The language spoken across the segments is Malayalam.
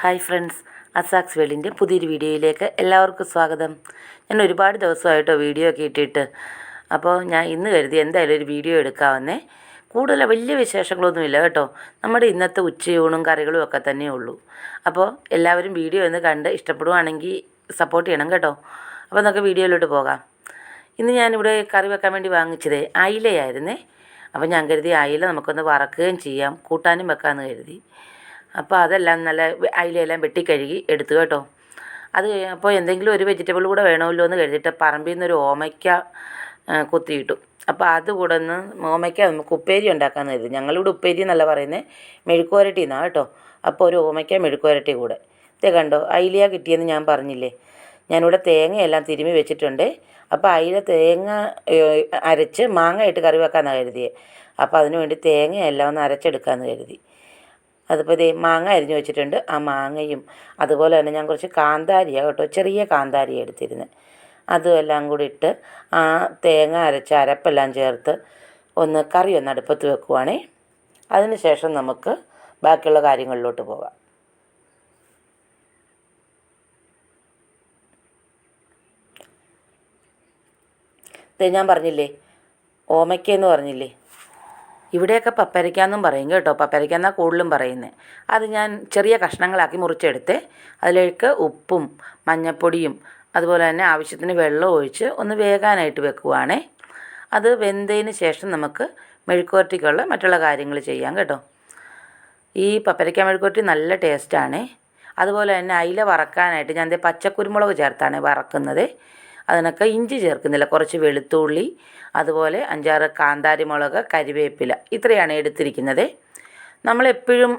ഹായ് ഫ്രണ്ട്സ് അസാക്സ് വേളിന്റെ പുതിയൊരു വീഡിയോയിലേക്ക് എല്ലാവർക്കും സ്വാഗതം. ഞാൻ ഒരുപാട് ദിവസമായിട്ടോ വീഡിയോ ഒക്കെ ഇട്ടിട്ട്. അപ്പോൾ ഞാൻ ഇന്ന് കരുതി എന്തായാലും ഒരു വീഡിയോ എടുക്കാമെന്നേ. കൂടുതൽ വലിയ വിശേഷങ്ങളൊന്നുമില്ല കേട്ടോ. നമ്മുടെ ഇന്നത്തെ ഉച്ചയൂണും കറികളും ഒക്കെ തന്നെയേ ഉള്ളൂ. അപ്പോൾ എല്ലാവരും വീഡിയോ ഒന്ന് കണ്ട് ഇഷ്ടപ്പെടുവാണെങ്കിൽ സപ്പോർട്ട് ചെയ്യണം കേട്ടോ. അപ്പോൾ നമുക്ക് വീഡിയോയിലോട്ട് പോകാം. ഇന്ന് ഞാനിവിടെ കറി വെക്കാൻ വേണ്ടി വാങ്ങിച്ചത് അയിലയായിരുന്നേ. അപ്പോൾ ഞാൻ കരുതി അയില നമുക്കൊന്ന് വറക്കുകയും ചെയ്യാം കൂട്ടാനും വെക്കാമെന്ന് കരുതി. അപ്പോൾ അതെല്ലാം നല്ല അയിലയെല്ലാം വെട്ടിക്കഴുകി എടുത്തു കേട്ടോ. അത് അപ്പോൾ എന്തെങ്കിലും ഒരു വെജിറ്റബിൾ കൂടെ വേണമല്ലോ എന്ന് കരുതിയിട്ട് പറമ്പിൽ നിന്നൊരു ഓമയ്ക്ക കുത്തിയിട്ടു. അപ്പോൾ അത് കൂടെ ഒന്ന് ഓമയ്ക്ക നമുക്ക് ഉപ്പേരി ഉണ്ടാക്കാമെന്ന് കരുതി. ഞങ്ങളിവിടെ ഉപ്പേരി എന്നല്ല പറയുന്നത് മെഴുക്കുവരട്ടി എന്നാണ് കേട്ടോ. അപ്പോൾ ഒരു ഓമയ്ക്ക മെഴുക്കുവരട്ടി കൂടെ. ഇതേ കണ്ടോ അയിലയ കിട്ടിയെന്ന് ഞാൻ പറഞ്ഞില്ലേ? ഞാനിവിടെ തേങ്ങയെല്ലാം തിരുമി വെച്ചിട്ടുണ്ട്. അപ്പോൾ അയില തേങ്ങ അരച്ച് മാങ്ങ ഇട്ട് കറി വെക്കാമെന്നാണ് കരുതിയത് അപ്പോൾ അതിനു വേണ്ടി തേങ്ങയെല്ലാം ഒന്ന് അരച്ചെടുക്കാമെന്ന് കരുതി. അതിപ്പോൾ ദേ മാങ്ങ അരിഞ്ഞു വെച്ചിട്ടുണ്ട്. ആ മാങ്ങയും അതുപോലെ തന്നെ ഞാൻ കുറച്ച് കാന്താരിയാണ് കേട്ടോ ചെറിയ കാന്താരി എടുത്തിരുന്നു. അതും എല്ലാം കൂടി ഇട്ട് ആ തേങ്ങ അരച്ച അരപ്പെല്ലാം ചേർത്ത് ഒന്ന് കറി ഒന്ന് അടുപ്പത്ത് വെക്കുവാണേ. അതിന് ശേഷം നമുക്ക് ബാക്കിയുള്ള കാര്യങ്ങളിലോട്ട് പോകാം. ഇത് ഞാൻ പറഞ്ഞില്ലേ ഓമയ്ക്കെന്ന് പറഞ്ഞില്ലേ? ഇവിടെയൊക്കെ പപ്പരയ്ക്കാന്നും പറയും കേട്ടോ. പപ്പരയ്ക്കാന്നാ കൂടുതലും പറയുന്നത് അത് ഞാൻ ചെറിയ കഷ്ണങ്ങളാക്കി മുറിച്ചെടുത്ത് അതിലേക്ക് ഉപ്പും മഞ്ഞൾപ്പൊടിയും അതുപോലെ തന്നെ ആവശ്യത്തിന് വെള്ളം ഒഴിച്ച് ഒന്ന് വേകാനായിട്ട് വെക്കുവാണേ. അത് വെന്തതിന് ശേഷം നമുക്ക് മെഴുക്കുവരട്ടിക്കുള്ള മറ്റുള്ള കാര്യങ്ങൾ ചെയ്യാം കേട്ടോ. ഈ പപ്പരയ്ക്ക മെഴുക്കുവരട്ടി നല്ല ടേസ്റ്റാണ്. അതുപോലെ തന്നെ അയില വറക്കാനായിട്ട് ഞാൻ പച്ചക്കുരുമുളക് ചേർത്താണ് വറക്കുന്നത്. അതിനൊക്കെ ഇഞ്ചി ചേർക്കുന്നില്ല. കുറച്ച് വെളുത്തുള്ളി അതുപോലെ അഞ്ചാറ് കാന്താരി മുളക് കരിവേപ്പില ഇത്രയാണ് എടുത്തിരിക്കുന്നത്. നമ്മളെപ്പോഴും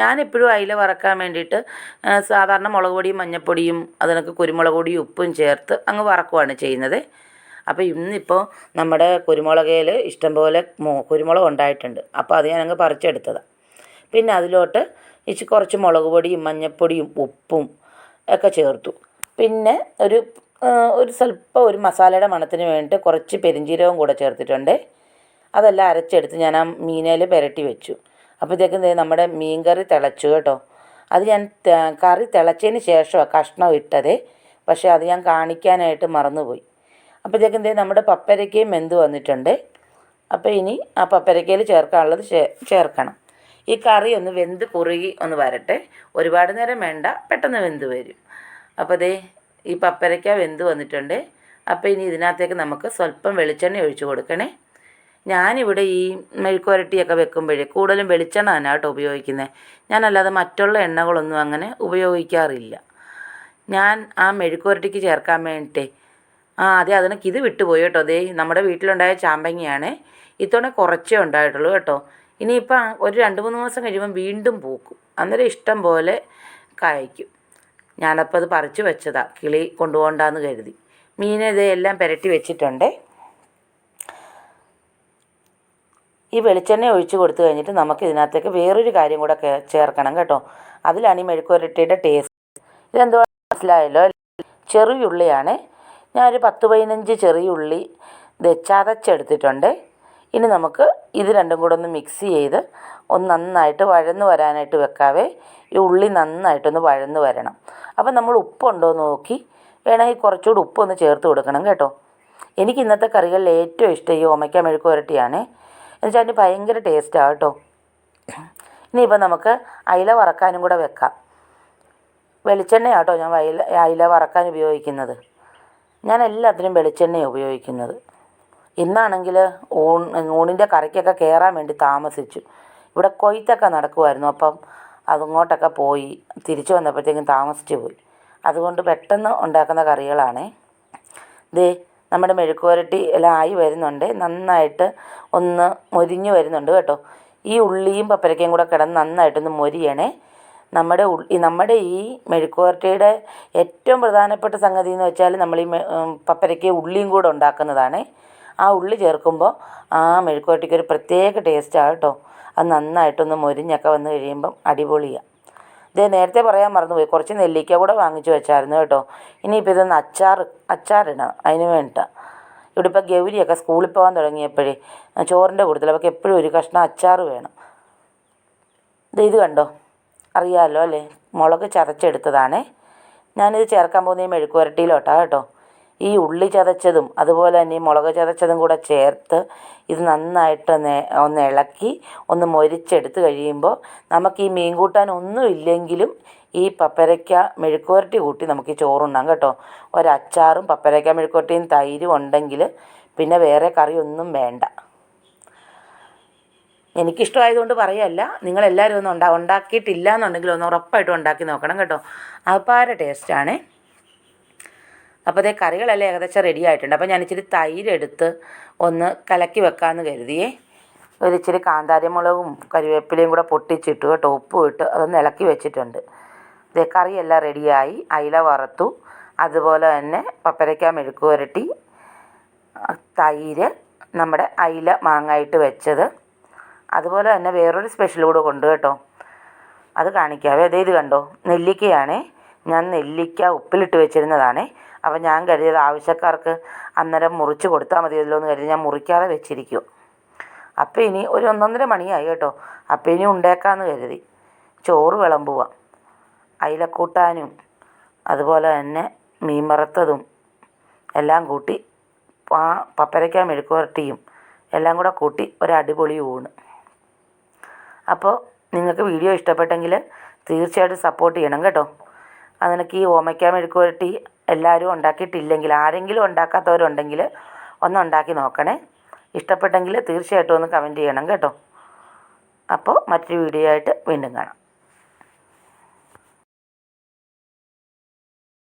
ഞാനെപ്പോഴും അയില വറക്കാൻ വേണ്ടിയിട്ട് സാധാരണ മുളക് പൊടിയും മഞ്ഞൾപ്പൊടിയും അതിനൊക്കെ കുരുമുളക് പൊടിയും ഉപ്പും ചേർത്ത് അങ്ങ് വറക്കുവാണ് ചെയ്യുന്നത്. അപ്പോൾ ഇന്നിപ്പോൾ നമ്മുടെ കുരുമുളകയിൽ ഇഷ്ടംപോലെ കുരുമുളക് ഉണ്ടായിട്ടുണ്ട്. അപ്പോൾ അത് ഞാനങ്ങ് പറിച്ചെടുത്തതാണ് പിന്നെ അതിലോട്ട് ഇച്ചി കുറച്ച് മുളക് പൊടിയും മഞ്ഞൾപ്പൊടിയും ഉപ്പും ഒക്കെ ചേർത്തു. പിന്നെ ഒരു ഒരു സ്വല്പം ഒരു മസാലയുടെ മണത്തിന് വേണ്ടിയിട്ട് കുറച്ച് പെരിഞ്ജീരകവും കൂടെ ചേർത്തിട്ടുണ്ട്. അതെല്ലാം അരച്ചെടുത്ത് ഞാൻ ആ മീനയിൽ പുരട്ടി വെച്ചു. അപ്പോൾ ഇതൊക്കെ നമ്മുടെ മീൻ കറി തിളച്ചു കേട്ടോ. അത് ഞാൻ കറി തിളച്ചതിന് ശേഷമാണ് കഷ്ണം ഇട്ടത്. പക്ഷേ അത് ഞാൻ കാണിക്കാനായിട്ട് മറന്നുപോയി. അപ്പോഴത്തേക്കും നമ്മുടെ പപ്പരക്കയും വെന്ത് വന്നിട്ടുണ്ട്. അപ്പോൾ ഇനി ആ പപ്പരക്കയിൽ ചേർക്കാനുള്ളത് ചേർക്കണം. ഈ കറി ഒന്ന് വെന്ത് കുറുകി ഒന്ന് വരട്ടെ. ഒരുപാട് നേരം വേണ്ട പെട്ടെന്ന് വെന്ത് വരും. അപ്പോൾ ദേ ഈ പപ്പരയ്ക്ക വെന്ത് വന്നിട്ടുണ്ട്. അപ്പോൾ ഇനി ഇതിനകത്തേക്ക് നമുക്ക് സ്വല്പം വെളിച്ചെണ്ണ ഒഴിച്ചു കൊടുക്കണേ. ഞാനിവിടെ ഈ മെഴുക്കുരട്ടിയൊക്കെ വെക്കുമ്പോഴേ കൂടുതലും വെളിച്ചെണ്ണ തന്നെ കേട്ടോ ഉപയോഗിക്കുന്നത് ഞാനല്ലാതെ മറ്റുള്ള എണ്ണകളൊന്നും അങ്ങനെ ഉപയോഗിക്കാറില്ല. ഞാൻ ആ മെഴുക്കുരട്ടിക്ക് ചേർക്കാൻ വേണ്ടിയിട്ടേ ആ അതെ അതിനൊക്കെ ഇത് വിട്ടുപോയി കേട്ടോ. അതേ നമ്മുടെ വീട്ടിലുണ്ടായ ചാമ്പങ്ങയാണ്. ഇത്തവണ കുറച്ചേ ഉണ്ടായിട്ടുള്ളൂ കേട്ടോ. ഇനിയിപ്പോൾ ഒരു രണ്ട് മൂന്ന് മാസം കഴിയുമ്പം വീണ്ടും പൂക്കും. അന്നേരം ഇഷ്ടം പോലെ കായ്ക്കും. ഞാനപ്പോൾ അത് പറിച്ചു വെച്ചതാ. കിളി കൊണ്ടുപോകണ്ടെന്ന് കരുതി. മീൻ ഇത് എല്ലാം പുരട്ടി വെച്ചിട്ടുണ്ട്. ഈ വെളിച്ചെണ്ണ ഒഴിച്ച് കൊടുത്തു കഴിഞ്ഞിട്ട് നമുക്ക് ഇതിനകത്തേക്ക് വേറൊരു കാര്യം കൂടെ ചേർക്കണം കേട്ടോ. അതിലാണ് ഈ മെഴുക്കുരട്ടിയുടെ ടേസ്റ്റ് ഇതെന്തോ മനസ്സിലായല്ലോ ചെറിയുള്ളിയാണ്. ഞാനൊരു പത്ത് പതിനഞ്ച് ചെറിയുള്ളി ചതച്ചെടുത്തിട്ടുണ്ട്. ഇനി നമുക്ക് ഇത് രണ്ടും കൂടെ ഒന്ന് മിക്സ് ചെയ്ത് ഒന്ന് നന്നായിട്ട് വഴന്ന് വരാനായിട്ട് വെക്കാവേ. ഈ ഉള്ളി നന്നായിട്ടൊന്ന് വഴന്ന് വരണം. അപ്പം നമ്മൾ ഉപ്പുണ്ടോ എന്ന് നോക്കി. വേണമെങ്കിൽ കുറച്ചുകൂടി ഉപ്പൊന്ന് ചേർത്ത് കൊടുക്കണം കേട്ടോ. എനിക്ക് ഇന്നത്തെ കറികളിൽ ഏറ്റവും ഇഷ്ടം ഈ ഓമയ്ക്ക മെഴുക്ക് പുരട്ടിയാണ്. എന്നുവെച്ചാൽ അതിന് ഭയങ്കര ടേസ്റ്റാണ് കേട്ടോ. ഇനിയിപ്പോൾ നമുക്ക് അയില വറക്കാനും കൂടെ വെക്കാം. വെളിച്ചെണ്ണയാട്ടോ ഞാൻ വയല അയില വറക്കാൻ ഉപയോഗിക്കുന്നത്. ഞാൻ എല്ലാത്തിനും വെളിച്ചെണ്ണയാണ് ഉപയോഗിക്കുന്നത്. ഇന്നാണെങ്കിൽ ഊൺ ഊണിന്റെ കറിക്കൊക്കെ കയറാൻ വേണ്ടി താമസിച്ചു. ഇവിടെ കൊയ്ത്തൊക്കെ നടക്കുമായിരുന്നു അപ്പം അതങ്ങോട്ടൊക്കെ പോയി. തിരിച്ചു വന്നപ്പോഴത്തേക്കും താമസിച്ചു പോയി. അതുകൊണ്ട് പെട്ടെന്ന് ഉണ്ടാക്കുന്ന കറികളാണേ. ദേ നമ്മുടെ മെഴുക്കുവരട്ടി എല്ലാം ആയി വരുന്നുണ്ട്. നന്നായിട്ട് ഒന്ന് മൊരിഞ്ഞു വരുന്നുണ്ട് കേട്ടോ. ഈ ഉള്ളിയും പപ്പരക്കയും കൂടെ കിടന്ന് നന്നായിട്ടൊന്ന് മൊരിയണേ. നമ്മുടെ ഉള്ളി നമ്മുടെ ഈ മെഴുക്കുവരട്ടിയുടെ ഏറ്റവും പ്രധാനപ്പെട്ട സംഗതി എന്ന് വെച്ചാൽ നമ്മൾ ഈ പപ്പരക്കയും ഉള്ളിയും കൂടെ ഉണ്ടാക്കുന്നതാണ്. ആ ഉള്ളി ചേർക്കുമ്പോൾ ആ മെഴുക്കുവരട്ടിക്ക് ഒരു പ്രത്യേക ടേസ്റ്റാണ് കേട്ടോ. അത് നന്നായിട്ടൊന്ന് മൊരിഞ്ഞൊക്കെ വന്ന് കഴിയുമ്പം അടിപൊളിയാണ് ഇതേ നേരത്തെ പറയാൻ മറന്നുപോയി. കുറച്ച് നെല്ലിക്ക കൂടെ വാങ്ങിച്ചു വെച്ചായിരുന്നു കേട്ടോ. ഇനിയിപ്പോൾ ഇതൊന്ന് അച്ചാർ അച്ചാറിടണം അതിന് വേണ്ടിയിട്ടാണ് ഇവിടെ ഇപ്പോൾ ഗൗരിയൊക്കെ സ്കൂളിൽ പോകാൻ തുടങ്ങിയപ്പോഴേ ചോറിന്റെ കൂടുതൽ അവൾക്ക് എപ്പോഴും ഒരു കഷ്ണം അച്ചാർ വേണം. ഇത് ഇത് കണ്ടോ? അറിയാമല്ലോ അല്ലേ? മുളക് ചതച്ചെടുത്തതാണേ. ഞാനിത് ചേർക്കാൻ പോകുന്നത് ഈ മെഴുക്കുവരട്ടിയിലോട്ടാണ് കേട്ടോ. ഈ ഉള്ളി ചതച്ചതും അതുപോലെ തന്നെ ഈ മുളക് ചതച്ചതും കൂടെ ചേർത്ത് ഇത് നന്നായിട്ട് ഒന്ന് ഇളക്കി ഒന്ന് മൊരിച്ചെടുത്ത് കഴിയുമ്പോൾ നമുക്ക് ഈ മീൻ കൂട്ടാൻ ഒന്നും ഇല്ലെങ്കിലും ഈ പപ്പരയ്ക്ക മെഴുക്കുവരട്ടി കൂട്ടി നമുക്ക് ഈ ചോറുണ്ണാം കേട്ടോ. ഒരച്ചാറും പപ്പരയ്ക്ക മെഴുക്കുവരട്ടിയും തൈരും ഉണ്ടെങ്കിൽ പിന്നെ വേറെ കറിയൊന്നും വേണ്ട. എനിക്കിഷ്ടമായതുകൊണ്ട് പറയല്ല. നിങ്ങളെല്ലാവരും ഒന്ന് ഉണ്ടാ ഉണ്ടാക്കിയിട്ടില്ല എന്നുണ്ടെങ്കിൽ ഒന്ന് ഉറപ്പായിട്ടും ഉണ്ടാക്കി നോക്കണം കേട്ടോ. അപാര ടേസ്റ്റാണേ അപ്പോൾ അതേ കറികളെല്ലാം ഏകദേശം റെഡി ആയിട്ടുണ്ട്. അപ്പോൾ ഞാൻ ഇച്ചിരി തൈര് എടുത്ത് ഒന്ന് കലക്കി വെക്കാമെന്ന് കരുതിയേ ഒരു ഇച്ചിരി കാന്താരിമുളകും കരിവേപ്പിലയും കൂടെ പൊട്ടിച്ചിട്ട് കേട്ടോ ഉപ്പും ഇട്ട് അതൊന്ന് ഇളക്കി വെച്ചിട്ടുണ്ട്. ഇതേ കറിയെല്ലാം റെഡിയായി അയില വറുത്തു. അതുപോലെ തന്നെ പപ്പരയ്ക്ക മെഴുക്ക് പുരട്ടി. തൈര് നമ്മുടെ അയില മാങ്ങായിട്ട് വെച്ചത്. അതുപോലെ തന്നെ വേറൊരു സ്പെഷ്യൽ കൂടെ കൊണ്ട് കേട്ടോ. അത് കാണിക്കാവേ. അതേ ഇത് കണ്ടോ? നെല്ലിക്കയാണേ. ഞാൻ നെല്ലിക്ക ഉപ്പിലിട്ട് വെച്ചിരുന്നതാണേ. അപ്പോൾ ഞാൻ കരുതിയത് ആവശ്യക്കാർക്ക് അന്നേരം മുറിച്ച് കൊടുത്താൽ മതിയല്ലോ എന്ന് കരുതി ഞാൻ മുറിക്കാതെ വെച്ചിരിക്കും. അപ്പോൾ ഇനി ഒരു ഒന്നൊന്നര മണിയായി കേട്ടോ. അപ്പോൾ ഇനി ഉണ്ടേക്കാന്ന് കരുതി. ചോറ് വിളമ്പുക അയിലക്കൂട്ടാനും അതുപോലെ തന്നെ മീൻ വറുത്തതും എല്ലാം കൂട്ടി ആ പപ്പരയ്ക്ക മെഴുക്കുവരട്ടിയും എല്ലാം കൂടെ കൂട്ടി ഒരടിപൊളി ഊണ്. അപ്പോൾ നിങ്ങൾക്ക് വീഡിയോ ഇഷ്ടപ്പെട്ടെങ്കിൽ തീർച്ചയായിട്ടും സപ്പോർട്ട് ചെയ്യണം കേട്ടോ. അതിനൊക്കെ ഈ ഓമയ്ക്ക മെഴുക്ക് പുരട്ടി എല്ലാവരും ഉണ്ടാക്കിയിട്ടില്ലെങ്കിൽ ആരെങ്കിലും ഉണ്ടാക്കാത്തവരുണ്ടെങ്കിൽ ഒന്ന് ഉണ്ടാക്കി നോക്കണേ. ഇഷ്ടപ്പെട്ടെങ്കിൽ തീർച്ചയായിട്ടും ഒന്ന് കമന്റ് ചെയ്യണം കേട്ടോ. അപ്പോൾ മറ്റൊരു വീഡിയോ ആയിട്ട് വീണ്ടും കാണാം.